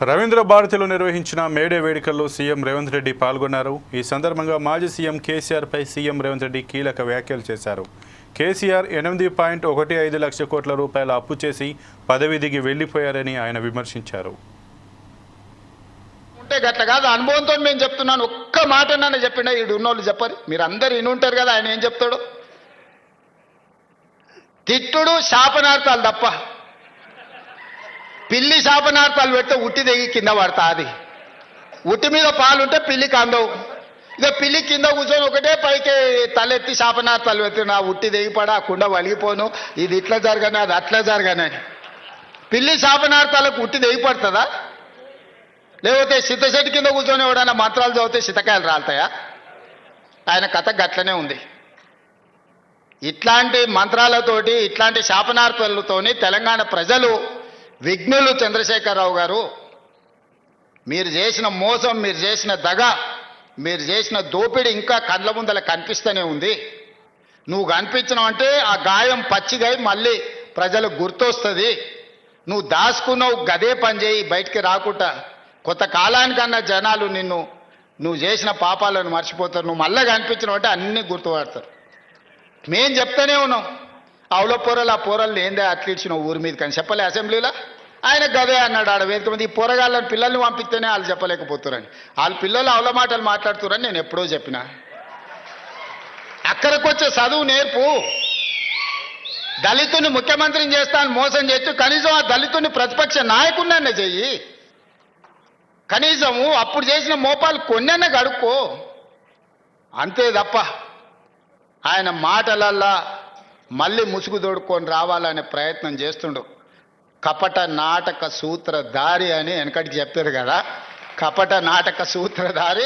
రవీంద్ర భారతిలో నిర్వహించిన మేడే వేడుకల్లో సీఎం రేవంత్ రెడ్డి పాల్గొన్నారు. ఈ సందర్భంగా మాజీ సీఎం కేసీఆర్పై సీఎం రేవంత్ రెడ్డి కీలక వ్యాఖ్యలు చేశారు. కేసీఆర్ ఎనిమిది పాయింట్ ఒకటి ఐదు లక్ష కోట్ల రూపాయల అప్పు చేసి పదవి దిగి వెళ్ళిపోయారని ఆయన విమర్శించారు. ఉంటే గట్ల కాదు అనుభవంతో మేము చెప్తున్నాను. ఒక్క మాట నన్ను చెప్పిన ఈడు ఉన్నోళ్ళు చెప్పరు. మీరు అందరు ఇనుంటారు ఉంటారు కదా ఆయన ఏం చెప్తాడు? తిట్టుడు శాపనార్థాలు తప్ప. పిల్లి శాపనార్థాలు పెడితే ఉట్టి దిగి కింద పడతా అది ఉట్టి మీద పాలు ఉంటే పిల్లికి అందవు ఇక పిల్లి కింద కూర్చొని ఒకటే పైకి తలెత్తి శాపనార్థాలు పెట్టి నా ఉట్టి దిగిపడ ఆ కుండ వలిగిపోను. ఇది ఇట్లా జరగను అది అట్లా జరగనని పిల్లి శాపనార్థాలకు ఉట్టి దిగిపడుతుందా లేకపోతే సిద్ధశెట్టి కింద కూర్చొని ఎవడైనా మంత్రాలు చదివితే సితకాయలు రాలుతాయా? ఆయన కథ గట్లనే ఉంది. ఇట్లాంటి మంత్రాలతోటి ఇట్లాంటి శాపనార్థాలతోని తెలంగాణ ప్రజలు విఘ్నులు చంద్రశేఖరరావు గారు మీరు చేసిన మోసం మీరు చేసిన దగ మీరు చేసిన దోపిడి ఇంకా కళ్ళ ముందల కనిపిస్తూనే ఉంది. నువ్వు కనిపించినావంటే ఆ గాయం పచ్చిగై మళ్ళీ ప్రజలకు గుర్తొస్తుంది. నువ్వు దాచుకున్నావు గదే పని చేయి బయటికి రాకుండా. కొత్త కాలానికన్నా జనాలు నిన్ను నువ్వు చేసిన పాపాలను మర్చిపోతారు. నువ్వు మళ్ళీ కనిపించినావు అంటే అన్నీ గుర్తుపడతారు. మేం చెప్తూనే ఉన్నాం. అవులో పోరలు ఆ పోరల్ని ఏందే అట్లిచ్చిన ఊరి మీద కానీ చెప్పలే అసెంబ్లీలో? ఆయన గదే అన్నాడు ఆడ వేదిక మీద ఈ పోరగాళ్ళని పిల్లల్ని పంపిస్తేనే వాళ్ళు చెప్పలేకపోతున్నారని వాళ్ళ పిల్లలు అవల మాటలు మాట్లాడుతున్నారని నేను ఎప్పుడో చెప్పిన. అక్కడికి వచ్చే చదువు నేర్పు. దళితుని ముఖ్యమంత్రిని చేస్తాను మోసం చేస్తూ కనీసం ఆ దళితుని ప్రతిపక్ష నాయకుడినన్న చెయ్యి. కనీసము అప్పుడు చేసిన మోపాలు కొన్నెన్న గడుక్కో అంతే తప్ప ఆయన మాటలల్లా మళ్ళీ ముసుగు తోడుకొని రావాలనే ప్రయత్నం చేస్తుండు. కపట నాటక సూత్రధారి అని వెనకటికి చెప్పారు కదా. కపట నాటక సూత్రధారి